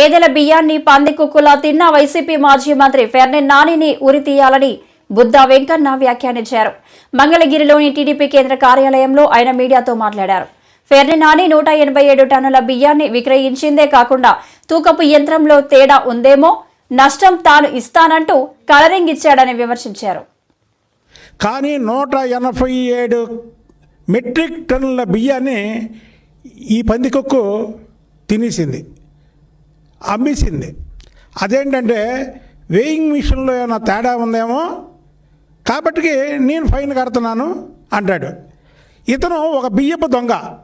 పేదల బియ్యాన్ని పందికుక్కులా తిన్న వైసీపీ మాజీ మంత్రి ఫెర్నె నానిని ఉరి తీయాలని బుద్ధా వెంకన్న వ్యాఖ్యానించారు. మంగళగిరిలోని టీడీపీ కేంద్ర కార్యాలయంలో ఆయన మీడియాతో మాట్లాడారు. ఫెర్ని నాని నూట ఎనభై ఏడు టన్నుల బియ్యాన్ని విక్రయించిందే కాకుండా తూకపు యంత్రంలో తేడా ఉందేమో నష్టం తాను ఇస్తానంటూ కలరింగ్ ఇచ్చాడని విమర్శించారు. కానీ నూట ఎనభై ఏడు మెట్రిక్ టన్నుల బియ్యాన్ని ఈ పందికొక్కు తినేసింది. అమ్మేసింది అదేంటంటే వేయింగ్ మిషన్లో ఏమైనా తేడా ఉందేమో? కాబట్టి నేను ఫైన్ కడుతున్నాను అంటాడు. ఇతను ఒక బియ్యపు దొంగ.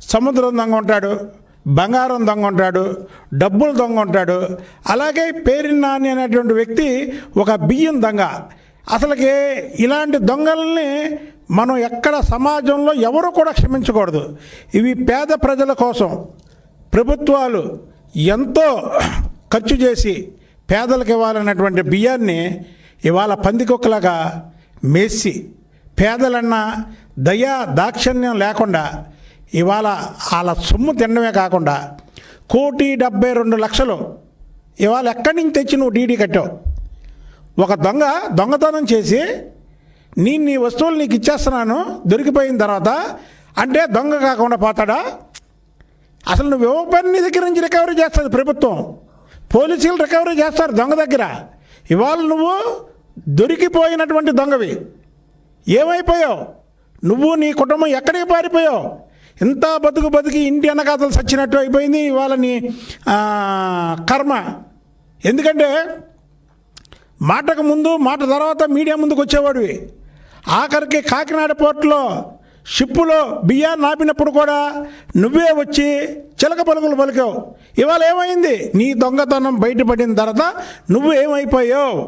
సముద్రం దొంగ ఉంటాడు బంగారం దొంగ ఉంటాడు డబ్బులు దొంగ ఉంటాడు. అలాగే పేరు అనేటువంటి వ్యక్తి ఒక బియ్యం దొంగ. అసలుకి ఇలాంటి దొంగల్ని మనం ఎక్కడ సమాజంలో ఎవరు కూడా క్షమించకూడదు. ఇవి పేద ప్రజల కోసం ప్రభుత్వాలు ఎంతో ఖర్చు చేసి పేదలకు ఇవ్వాలన్నటువంటి బియ్యాన్ని ఇవాళ పందికొక్కలాగా మేసి పేదలన్నా దయా దాక్షిణ్యం లేకుండా ఇవాళ వాళ్ళ సొమ్ము తినడమే కాకుండా కోటి డెబ్బై రెండు లక్షలు ఇవాళ ఎక్కడి నుంచి తెచ్చి నువ్వు డీడీ కట్టావు? ఒక దొంగ దొంగతనం చేసి నేను నీ వస్తువులు నీకు ఇచ్చేస్తున్నాను దొరికిపోయిన తర్వాత అంటే దొంగ కాకుండా పోతాడా? అసలు నువ్వు ఇవ్వబడి నీ దగ్గర నుంచి రికవరీ చేస్తుంది ప్రభుత్వం? పోలీసులు రికవరీ చేస్తారు దొంగ దగ్గర. ఇవాళ నువ్వు దొరికిపోయినటువంటి దొంగవి. ఏమైపోయావు? నువ్వు నీ కుటుంబం ఎక్కడికి పారిపోయావు? ఇంత బతుకు బతికి ఇంటి అన్నగాతలు సచ్చినట్టు అయిపోయింది ఇవాళ నీ కర్మ. ఎందుకంటే మాటకు ముందు మాట తర్వాత మీడియా ముందుకు వచ్చేవాడివి. ఆఖరికి కాకినాడ పోర్టులో షిప్పులో బియ్యాన్ని ఆపినప్పుడు కూడా నువ్వే వచ్చి చిలక పలుకులు పలికావు. ఇవాళ ఏమైంది? నీ దొంగతనం బయటపడిన తర్వాత నువ్వు ఏమైపోయావు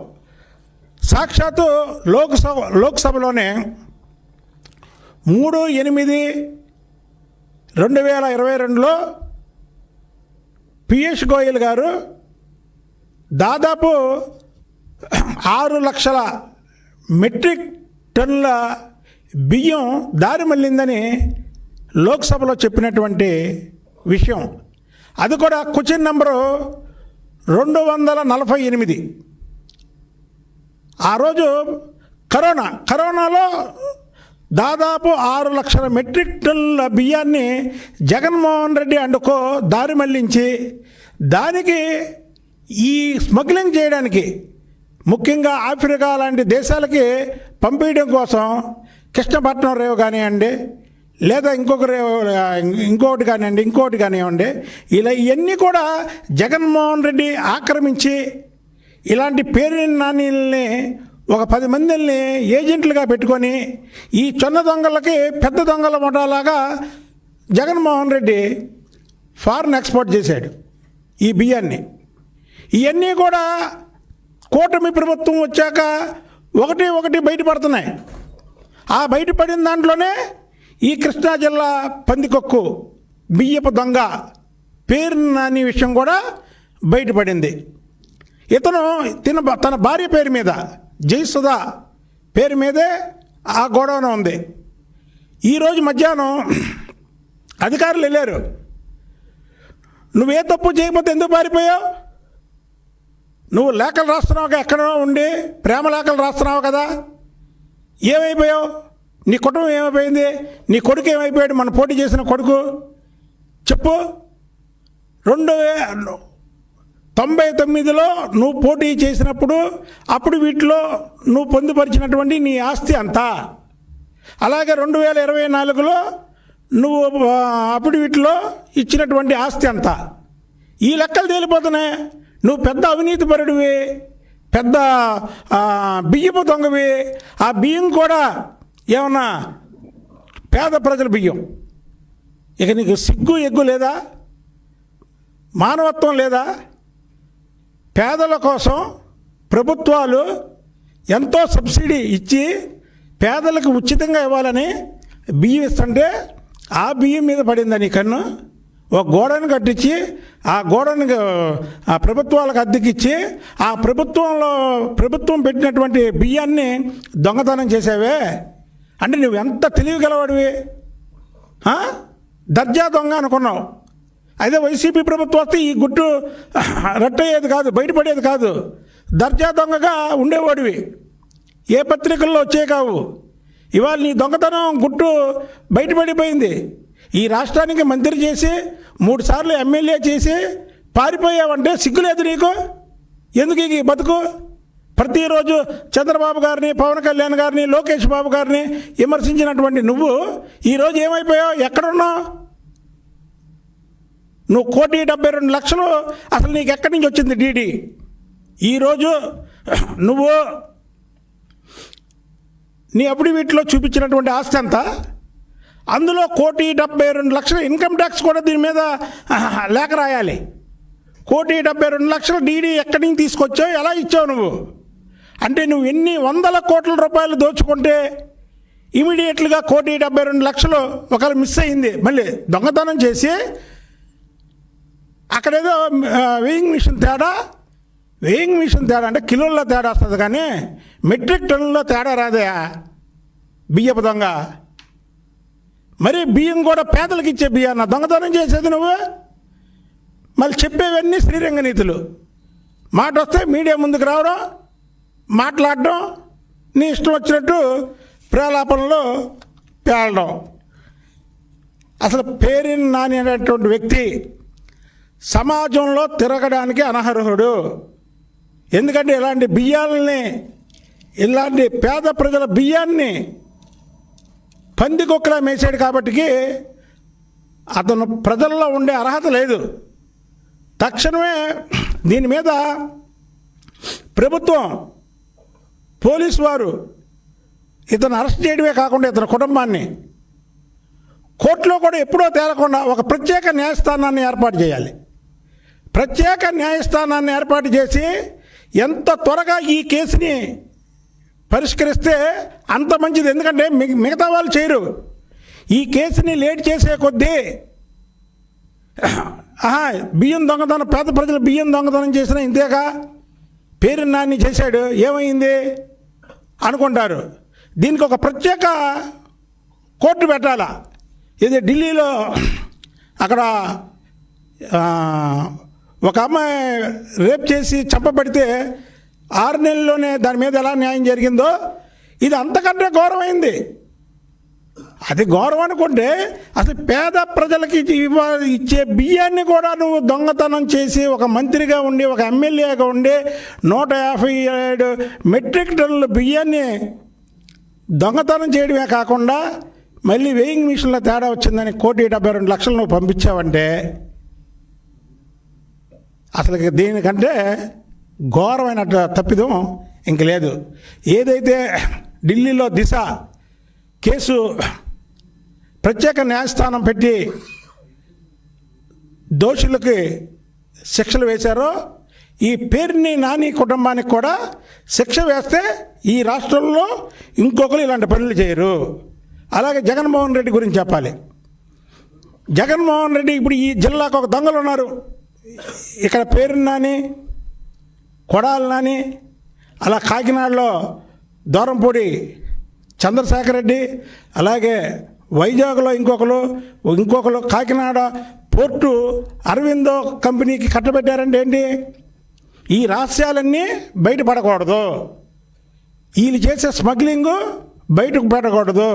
సాక్షాత్తు లోక్సభ లోక్సభలోనే మూడు ఎనిమిది రెండు వేల ఇరవై రెండులో పియూష్ గోయల్ గారు దాదాపు ఆరు లక్షల మెట్రిక్ టన్నుల బియ్యం దారి మళ్ళిందని లోక్సభలో చెప్పినటువంటి విషయం. అది కూడా క్వశ్చన్ నెంబరు రెండు వందల నలభై ఎనిమిది. ఆ రోజు కరోనా కరోనాలో దాదాపు ఆరు లక్షల మెట్రిక్ టన్నుల బియ్యాన్ని జగన్మోహన్ రెడ్డి అండుకో దారి మళ్ళించి దానికి ఈ స్మగ్లింగ్ చేయడానికి ముఖ్యంగా ఆఫ్రికా లాంటి దేశాలకి పంపించడం కోసం కృష్ణపట్నం రేవు కానివ్వండి లేదా ఇంకొక రేవు ఇంకోటి కానివ్వండి ఇంకోటి కానివ్వండి ఇలా ఇవన్నీ కూడా జగన్మోహన్ రెడ్డి ఆక్రమించి ఇలాంటి పేరు నాణ్యుల్ని ఒక పది మందిని ఏజెంట్లుగా పెట్టుకొని ఈ చిన్న దొంగలకి పెద్ద దొంగల ముఠాలాగా జగన్మోహన్ రెడ్డి ఫారెన్ ఎక్స్పోర్ట్ చేశాడు ఈ బియ్యాన్ని. ఇవన్నీ కూడా కూటమి ప్రభుత్వం వచ్చాక ఒకటి ఒకటి బయటపడుతున్నాయి. ఆ బయటపడిన దాంట్లోనే ఈ కృష్ణా జిల్లా పందికొక్కు బియ్యపు దొంగ పేరు నాని విషయం కూడా బయటపడింది. ఇతను తిన తన భార్య పేరు మీద జయసుధ పేరు మీదే ఆ గోడౌన్ ఉంది. ఈరోజు మధ్యాహ్నం అధికారులు వెళ్ళారు. నువ్వే తప్పు చేయకపోతే ఎందుకు పారిపోయావు? నువ్వు లేఖలు రాస్తున్నావు ఎక్కడో ఉండి ప్రేమ లేఖలు రాస్తున్నావు కదా? ఏమైపోయావు? నీ కుటుంబం ఏమైపోయింది? నీ కొడుకు ఏమైపోయాడు? మన పోటీ చేసిన కొడుకు? చెప్పు. రెండు వే- తొంభై తొమ్మిదిలో నువ్వు పోటీ చేసినప్పుడు అప్పుడు వీటిలో నువ్వు పొందుపరిచినటువంటి నీ ఆస్తి అంతా. అలాగే రెండు వేల ఇరవై నాలుగులో నువ్వు అప్పుడు వీటిలో ఇచ్చినటువంటి ఆస్తి అంతా. ఈ లెక్కలు తేలిపోతున్నాయి. నువ్వు పెద్ద అవినీతి పరుడివి. పెద్ద బియ్యపు దొంగవి. ఆ బియ్యం కూడా ఏమన్నా పేద ప్రజల బియ్యం. ఇక నీకు సిగ్గు ఎగ్గు లేదా? మానవత్వం లేదా? పేదల కోసం ప్రభుత్వాలు ఎంతో సబ్సిడీ ఇచ్చి పేదలకు ఉచితంగా ఇవ్వాలని బియ్యం ఇస్తుంటే ఆ బియ్యం మీద పడిందని కన్ను? ఒక గోడను కట్టించి ఆ గోడను ఆ ప్రభుత్వాలకు అద్దెకిచ్చి ఆ ప్రభుత్వంలో ప్రభుత్వం పెట్టినటువంటి బియ్యాన్ని దొంగతనం చేసావే. అంటే నువ్వు ఎంత తెలివి గలవాడివి? దర్జా దొంగ అనుకున్నావు. అదే వైసీపీ ప్రభుత్వం వస్తే ఈ గుట్టు రట్టయ్యేది కాదు బయటపడేది కాదు. దర్జా దొంగగా ఉండేవాడివి. ఏ పత్రికల్లో వచ్చే కావు. ఇవాళ నీ దొంగతనం గుట్టు బయటపడిపోయింది. ఈ రాష్ట్రానికి మంత్రి చేసి మూడుసార్లు ఎమ్మెల్యే చేసి పారిపోయావంటే సిగ్గులేదు నీకు? ఎందుకు ఈ బతుకు? ప్రతిరోజు చంద్రబాబు గారిని పవన్ కళ్యాణ్ గారిని లోకేష్ బాబు గారిని విమర్శించినటువంటి నువ్వు ఈరోజు ఏమైపోయావు? ఎక్కడున్నావు? నువ్వు కోటి డెబ్బై రెండు లక్షలు అసలు నీకు ఎక్కడి నుంచి వచ్చింది డీడీ? ఈరోజు నువ్వు నీ అప్పుడు వీటిలో చూపించినటువంటి ఆస్తి అంతా అందులో కోటి డెబ్బై రెండు లక్షలు ఇన్కమ్ ట్యాక్స్ కూడా దీని మీద లేఖ రాయాలి. కోటి డెబ్బై రెండు లక్షలు డీడీ ఎక్కడి నుంచి తీసుకొచ్చావు? ఎలా ఇచ్చావు నువ్వు? అంటే నువ్వు ఎన్ని వందల కోట్ల రూపాయలు దోచుకుంటే ఇమీడియట్లుగా కోటి డెబ్బై రెండు లక్షలు ఒకవేళ మిస్ అయింది మళ్ళీ దొంగతనం చేసి అక్కడేదో ఏదో వేయింగ్ మిషన్ తేడా? వేయింగ్ మిషన్ తేడా అంటే కిలోల్లో తేడా వస్తుంది కానీ మెట్రిక్ టన్నుల్లో తేడా రాదయా? బియ్యపు దొంగ. మరి బియ్యం కూడా పేదలకు ఇచ్చే బియ్యాన్న దొంగతనం చేసేది నువ్వు? మళ్ళీ చెప్పేవన్నీ శ్రీరంగ నీతులు. మాట వస్తే మీడియా ముందుకు రావడం మాట్లాడడం నీ ఇష్టం వచ్చినట్టు ప్రేలాపనలో పేలడం. అసలు పేరిన్ నాని అనేటువంటి వ్యక్తి సమాజంలో తిరగడానికి అనర్హుడు. ఎందుకంటే ఇలాంటి బియ్యాలని ఇలాంటి పేద ప్రజల బియ్యాన్ని పంది కుక్కలా మేసాడు కాబట్టికి అతను ప్రజల్లో ఉండే అర్హత లేదు. తక్షణమే దీని మీద ప్రభుత్వం పోలీసు వారు ఇతను అరెస్ట్ చేయడమే కాకుండా ఇతని కుటుంబాన్ని కోర్టులో కూడా ఎప్పుడో తేలకుండా ఒక ప్రత్యేక న్యాయస్థానాన్ని ఏర్పాటు చేయాలి. ప్రత్యేక న్యాయస్థానాన్ని ఏర్పాటు చేసి ఎంత త్వరగా ఈ కేసుని పరిష్కరిస్తే అంత మంచిది. ఎందుకంటే మిగ- మిగతా వాళ్ళు చేయరు. ఈ కేసుని లేట్ చేసే కొద్దీ ఆహా బియ్యం దొంగతనం పేద ప్రజలు బియ్యం దొంగతనం చేసిన ఇంతేగా? పేరు నాన్ని చేశాడు. ఏమైంది? అనుకుంటారు. దీనికి ఒక ప్రత్యేక కోర్టు పెట్టాలా? ఇది ఢిల్లీలో అక్కడ ఒక అమ్మాయి రేప్ చేసి చంపబడితే ఆరు నెలల్లోనే దాని మీద ఎలా న్యాయం జరిగిందో ఇది అంతకంటే ఘోరమైంది. అది గౌరవం అనుకుంటే అసలు పేద ప్రజలకి ఇచ్చే బియ్యాన్ని కూడా నువ్వు దొంగతనం చేసి ఒక మంత్రిగా ఉండి ఒక ఎమ్మెల్యేగా ఉండి నూట యాభై ఏడు మెట్రిక్ టన్నుల బియ్యాన్ని దొంగతనం చేయడమే కాకుండా మళ్ళీ వెయింగ్ మిషన్లో తేడా వచ్చిందని కోటి డెబ్బై రెండు లక్షలు నువ్వు పంపించావంటే అసలు దీనికంటే ఘోరమైన తప్పిదం ఇంక లేదు. ఏదైతే ఢిల్లీలో దిశ కేసు ప్రత్యేక న్యాయస్థానం పెట్టి దోషులకి శిక్షలు వేశారో ఈ పేరుని నాని కుటుంబానికి కూడా శిక్ష వేస్తే ఈ రాష్ట్రంలో ఇంకొకరు ఇలాంటి పనులు చేయరు. అలాగే జగన్మోహన్ రెడ్డి గురించి చెప్పాలి. జగన్మోహన్ రెడ్డి ఇప్పుడు ఈ జిల్లాకు ఒక దొంగలు ఉన్నారు. ఇక్కడ పేరుని నాని కొడాల నాని అలా కాకినాడలో దూరంపూడి చంద్రశేఖర్ రెడ్డి అలాగే వైజాగ్లో ఇంకొకరు ఇంకొకరు కాకినాడ పోర్టు అరవిందో కంపెనీకి కట్టబెట్టారంటే ఏంటి? ఈ రహస్యాలన్నీ బయటపడకూడదు. వీళ్ళు చేసే స్మగ్లింగు బయటకు పెట్టకూడదు.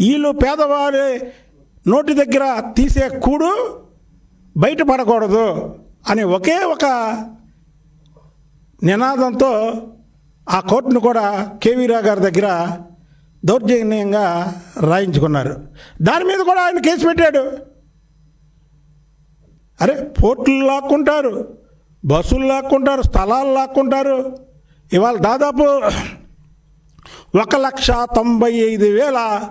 వీళ్ళు పేదవారి నోటి దగ్గర తీసే కూడు బయటపడకూడదు. అని ఒకే ఒక నినాదంతో ఆ కోర్టును కూడా కేవీ రావు గారి దగ్గర దౌర్జన్యంగా రాయించుకున్నారు. దాని మీద కూడా ఆయన కేసు పెట్టాడు. అరే పోర్టులు లాక్కుంటారు బస్సులు లాక్కుంటారు స్థలాలు లాక్కుంటారు. ఇవాళ దాదాపు ఒక లక్ష తొంభై ఐదు వేల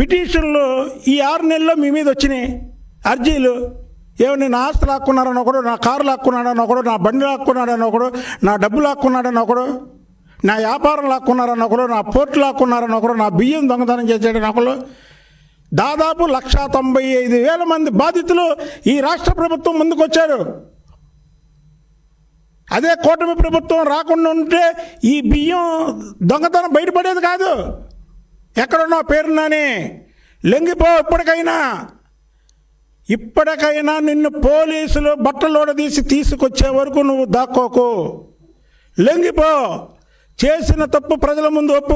పిటిషన్లు ఈ ఆరు నెలల్లో మీ మీద వచ్చినాయి అర్జీలు. ఏమని నా ఆస్తి లాక్కున్నారని ఒకడు నా కారు లాక్కున్నాడని ఒకడు నా బండి లాక్కున్నాడని ఒకడు నా డబ్బు లాక్కున్నాడని ఒకడు నా వ్యాపారం లాక్కున్నారని ఒకడు నా పోర్టు లాక్కున్నారని ఒకడు నా బియ్యం దొంగతనం చేసేటని ఒకడు. దాదాపు లక్ష తొంభై ఐదు వేల మంది బాధితులు ఈ రాష్ట్ర ప్రభుత్వం ముందుకొచ్చారు. అదే కూటమి ప్రభుత్వం రాకుండా ఉంటే ఈ బియ్యం దొంగతనం బయటపడేది కాదు. ఎక్కడున్నావు పేరున్నాని? లొంగిపో ఇప్పటికైనా. ఇప్పటికైనా నిన్ను పోలీసులు బట్టలోడదీసి తీసుకొచ్చే వరకు నువ్వు దాక్కోకు. లొంగిపో. చేసిన తప్పు ప్రజల ముందు ఒప్పు